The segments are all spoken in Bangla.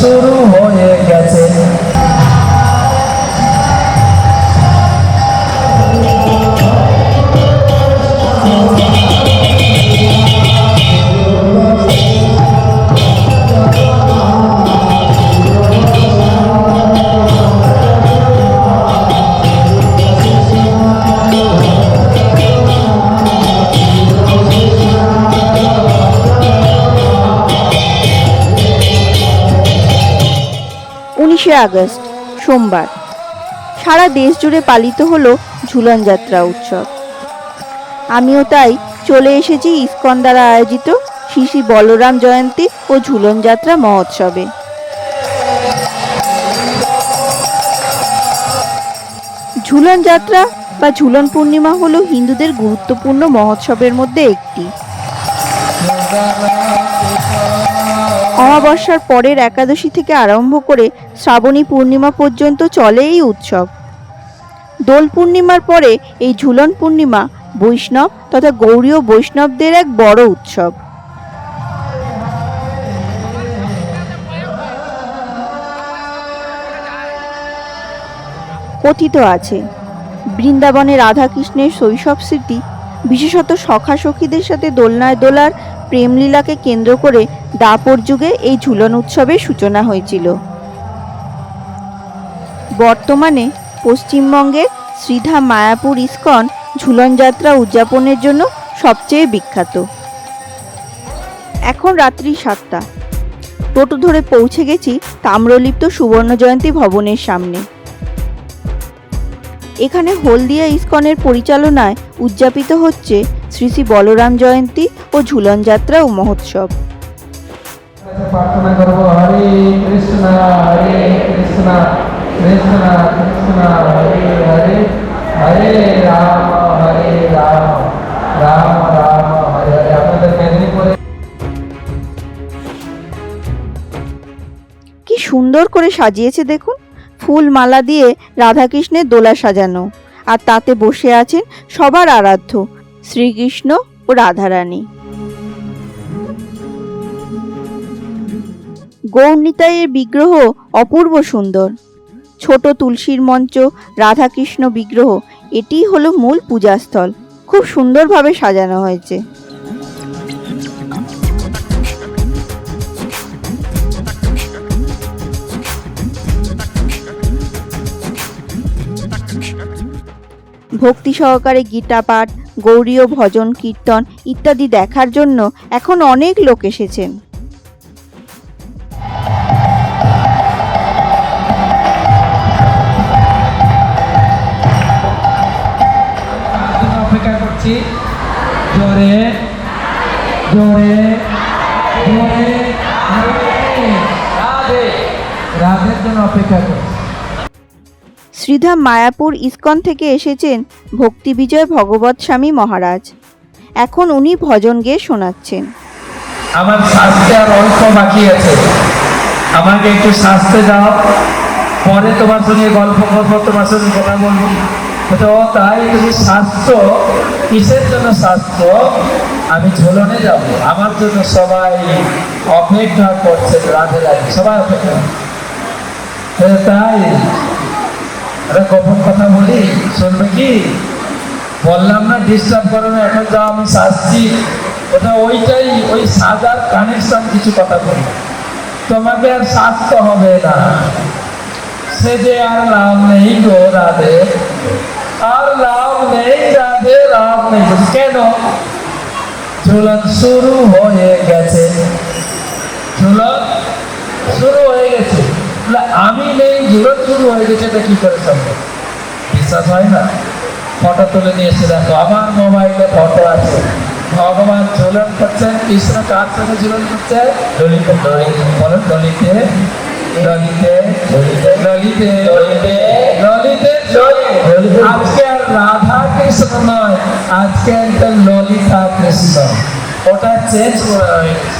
শুরু হয়ে আগস্ট, সোমবার। সারা দেশ জুড়ে পালিত হলো ঝুলন যাত্রা উৎসব। আমিও তাই চলে এসেছি ইস্কন দ্বারা আয়োজিত শ্রী শ্রী বলরাম জয়ন্তী ও ঝুলন যাত্রা মহোৎসবে। ঝুলন যাত্রা বা ঝুলন পূর্ণিমা হলো হিন্দুদের গুরুত্বপূর্ণ মহোৎসবের মধ্যে একটি। অমাবস্যার পরের একাদশী থেকে আরম্ভ করে শ্রাবণী পূর্ণিমা পর্যন্ত চলে এই উৎসব। দোল পূর্ণিমার পরে এই ঝুলন পূর্ণিমা বৈষ্ণব তথা গৌরীয় বৈষ্ণবদের এক বড় উৎসব। কথিত আছে, বৃন্দাবনে রাধাকৃষ্ণের শৈশব স্মৃতি, বিশেষত সখা সখীদের সাথে দোলনায় দোলার প্রেমলীলাকে কেন্দ্র করে দাপর যুগে এই ঝুলন উৎসবের সূচনা হয়েছিল। বর্তমানে পশ্চিমবঙ্গের শ্রীধা মায়াপুর ইস্কন ঝুলন যাত্রা উদযাপনের জন্য সবচেয়ে বিখ্যাত। এখন রাত্রি সাতটা। টোটো ধরে পৌঁছে গেছি তাম্রলিপ্ত সুবর্ণ জয়ন্তী ভবনের সামনে। এখানে হলদিয়া ইস্কনের পরিচালনায় উদযাপিত হচ্ছে শ্রী শ্রী বলরাম জয়ন্তী ও ঝুলন যাত্রা ও মহোৎসব। কি সুন্দর করে সাজিয়েছে দেখুন। ফুল মালা দিয়ে রাধাকৃষ্ণের দোলা সাজানো। আর তাতে বসে আছেন সবার আরাধ্য শ্রীকৃষ্ণ ও রাধারানী। গৌরনিতাইয়ের বিগ্রহ অপূর্ব সুন্দর। ছোট তুলসীর মঞ্চ, রাধাকৃষ্ণ বিগ্রহ এটিই হলো মূল পূজাস্থল। খুব সুন্দরভাবে সাজানো হয়েছে। ভক্তি সহকারে গীতা পাঠ, গৌরীয় ভজন, কীর্তন ইত্যাদি দেখার জন্য এখন অনেক লোক এসেছেন। শ্রীধাম মায়াপুর ইস্কন থেকে এসেছেন ভক্তি বিজয় ভগবত স্বামী মহারাজ। এখন উনি ভজন গেয়ে শোনাচ্ছেন। আমার শাস্তে আর অল্প বাকি আছে। আমাকে একটু শাস্তে দাও। পরে তোমার সঙ্গে গল্প করব, তোমার সঙ্গে কথা বলব। তো তাই তুমি স্বাস্থ্য কিসের জন্য স্বাস্থ্য আমি ঝোলনে যাব। আমার জন্য সবাই অপেক্ষা করছে, রাধে রাধে, সবাই অপেক্ষা তাই একটা গোপন কথা বলি, শুনবে কি? বললাম না ডিস্টার্ব করো না, এখন যাও আমি সাজছি, ওটা ওইটাই, ওই সাজার কানেকশন কিছু কথা বলি। তোমাকে আর সাজতে হবে না। সে যে আর লাভ নেই গো রাধে, আর লাভ নেই রাধে, লাভ নেই। কেন? ঝুলন শুরু হয়ে গেছে ঝুলন শুরু হয়ে গেছে বলে, আমি শুরু হয়ে গেছে, এটা কি করে সম্ভব? বিশ্বাস হয় না? ফটো তুলে নিয়ে এসে দেখো, আমার মোবাইলে ফটো আছে। ভগবান ঝুলন করছেন কৃষ্ণ কার সঙ্গে ঝুলন করছে? ললিতে ললিতে, বলো, ললিতে ললিতে ললিতে ললিতে ললিতে আজকে আর রাধা কৃষ্ণ নয়, আজকে একটা ললিতা কৃষ্ণ। ওটা চেঞ্জ করা হয়েছে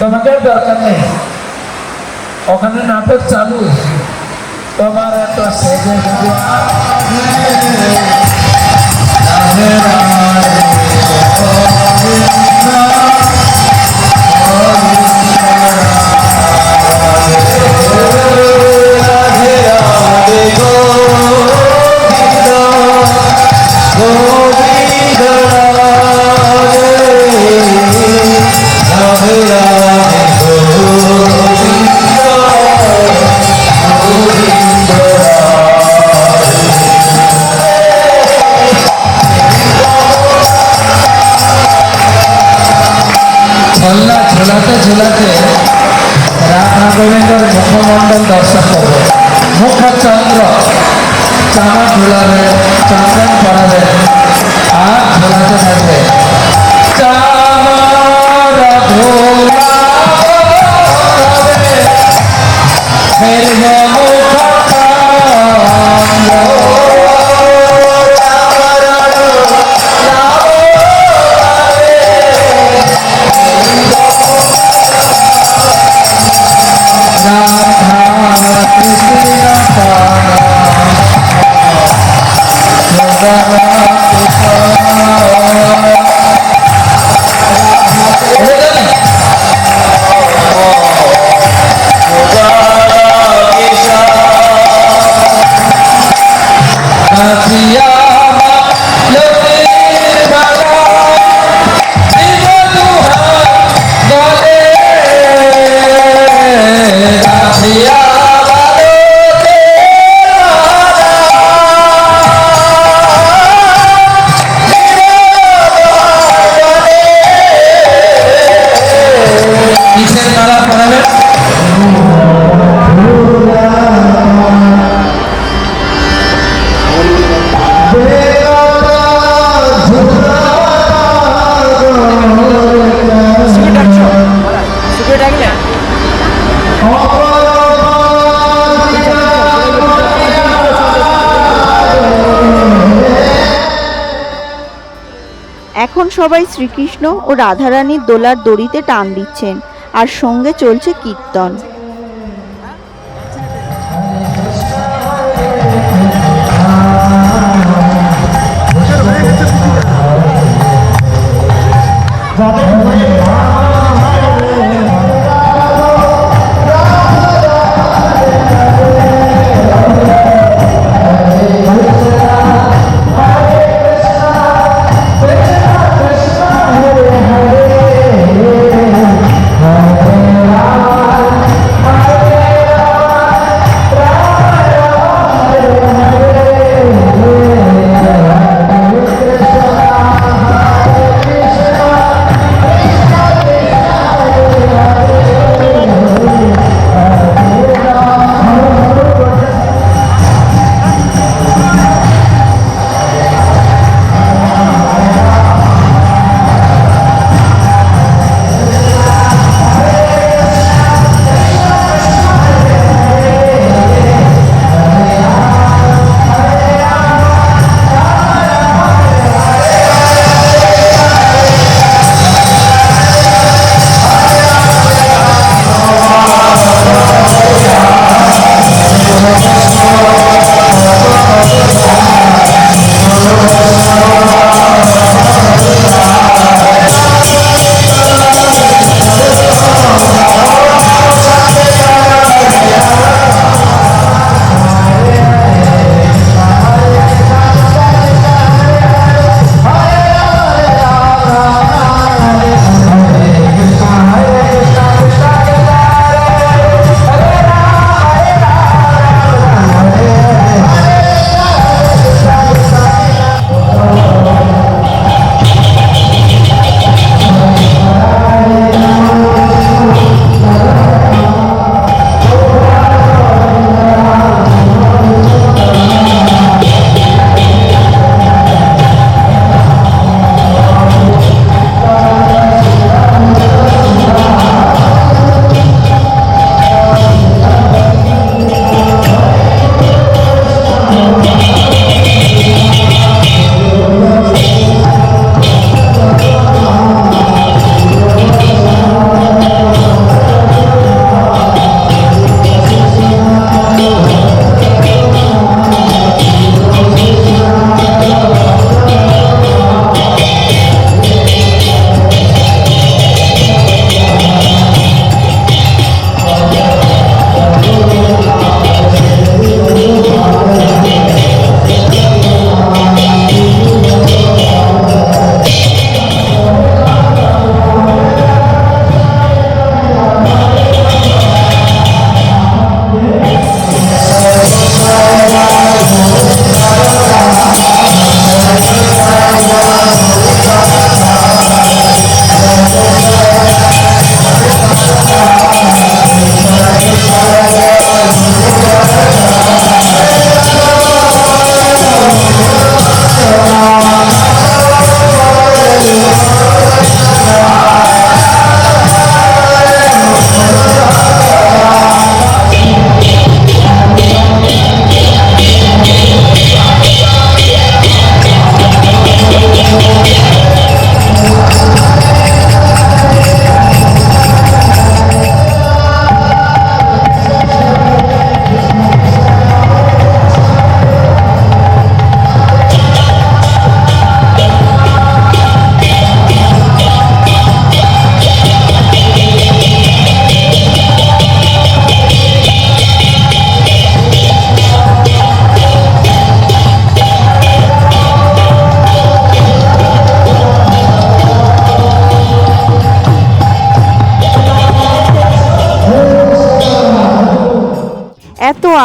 তোমাকে দরকার নেই। ওখানে নাটক চালু। তোমার এত সেজে গুজে। ঝোলাতে রাধা গোবিন্দর মুখমণ্ডল দর্শন করবে মুখচন্দ্র চামা ঝোলাবে চন্দন পড়াবে আর ঝুলাতে থাকবে। চামা ধুলা ফেরব সবাই শ্রীকৃষ্ণ ও রাধারানীর দোলার দড়িতে টান দিচ্ছেন আর সঙ্গে চলছে কীর্তন।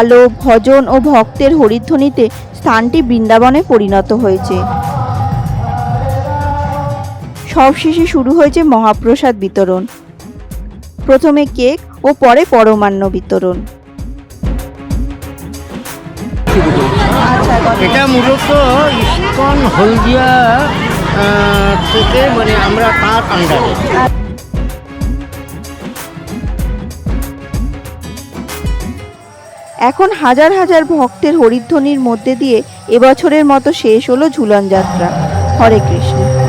আলো, ভজন ও ভক্তের হরিধ্বনিতে স্থানটি বৃন্দাবনে পরিণত হয়েছে। সবশেষে শুরু হয়েছে মহাপ্রসাদ বিতরণ। প্রথমে কেক ও পরে পরমান্ন বিতরণ। এটা মূলত ইস্কন হলদিয়া থেকে মানে আমরা তার আন্ডারে এখন হাজার হাজার ভক্তের হরিধ্বনির মধ্যে দিয়ে এবছরের মতো শেষ হলো ঝুলন যাত্রা। হরে কৃষ্ণ।